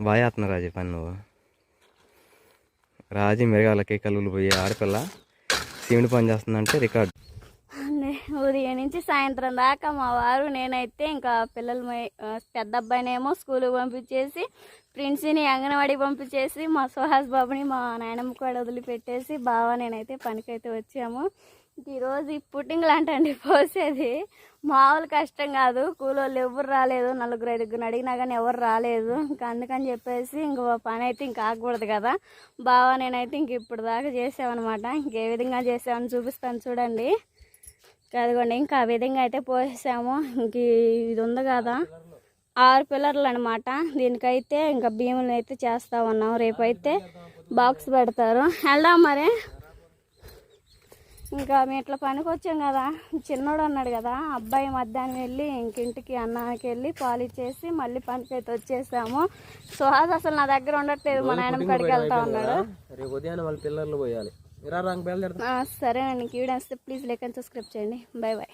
బాగా చేస్తున్నావు రాజీ పని నువ్వు. రాజీ మెరగాలకి కలుగులు పోయి ఆడపిల్ల సీమిడి పని చేస్తుందంటే రికార్డు. ఉదయం నుంచి సాయంత్రం దాకా మా వారు నేనైతే ఇంకా పిల్లలు పెద్ద అబ్బాయినేమో స్కూల్కి పంపించేసి ప్రిన్స్ని అంగన్వాడికి పంపించేసి మా సుహాస్ బాబుని మా నాయనమ్మ కూడా వదిలిపెట్టేసి బావా నేనైతే పనికైతే వచ్చాము. ఈరోజు ఈ పుట్టింగ్లు అంటండి పోసేది. మామూలు కష్టం కాదు. కూలోళ్ళు ఎవరు రాలేదు. నలుగురు ఐదుగురు అడిగినా కానీ ఎవరు రాలేదు. ఇంకా అందుకని చెప్పేసి ఇంకో పని అయితే ఇంకా ఆగకూడదు కదా. బావా నేనైతే ఇంక ఇప్పుడు దాకా చేసామన్నమాట ఇంకే విధంగా చేసామని చూపిస్తాను చూడండి. అదిగోండి ఇంకా ఆ విధంగా అయితే పోసాము ఇంక ఇది ఉంది కదా ఆరు పిల్లర్లు అనమాట దీనికైతే ఇంకా భీములు అయితే చేస్తా ఉన్నాం. రేపు అయితే బాక్స్ పెడతారు. వెళ్దాం మరి. ఇంకా మేము ఇట్లా పనికి వచ్చాం కదా. చిన్నోడు అన్నాడు కదా అబ్బాయి మధ్యాహ్నం వెళ్ళి ఇంక ఇంటికి అన్నానికి వెళ్ళి పాలు ఇచ్చేసి మళ్ళీ పనికి అయితే వచ్చేసాము. సుహాస్ అసలు నా దగ్గర ఉండట్లేదు మా నాయనమ్మ కాడికి వెళ్తా ఉన్నాడు. రేపు ఉదయాన్నే వాళ్ళ పిల్లర్లు పోయాలి. సరే అండి. వీడియో వస్తే ప్లీజ్ లైక్ అండ్ సబ్స్క్రైబ్ చేయండి. Bye bye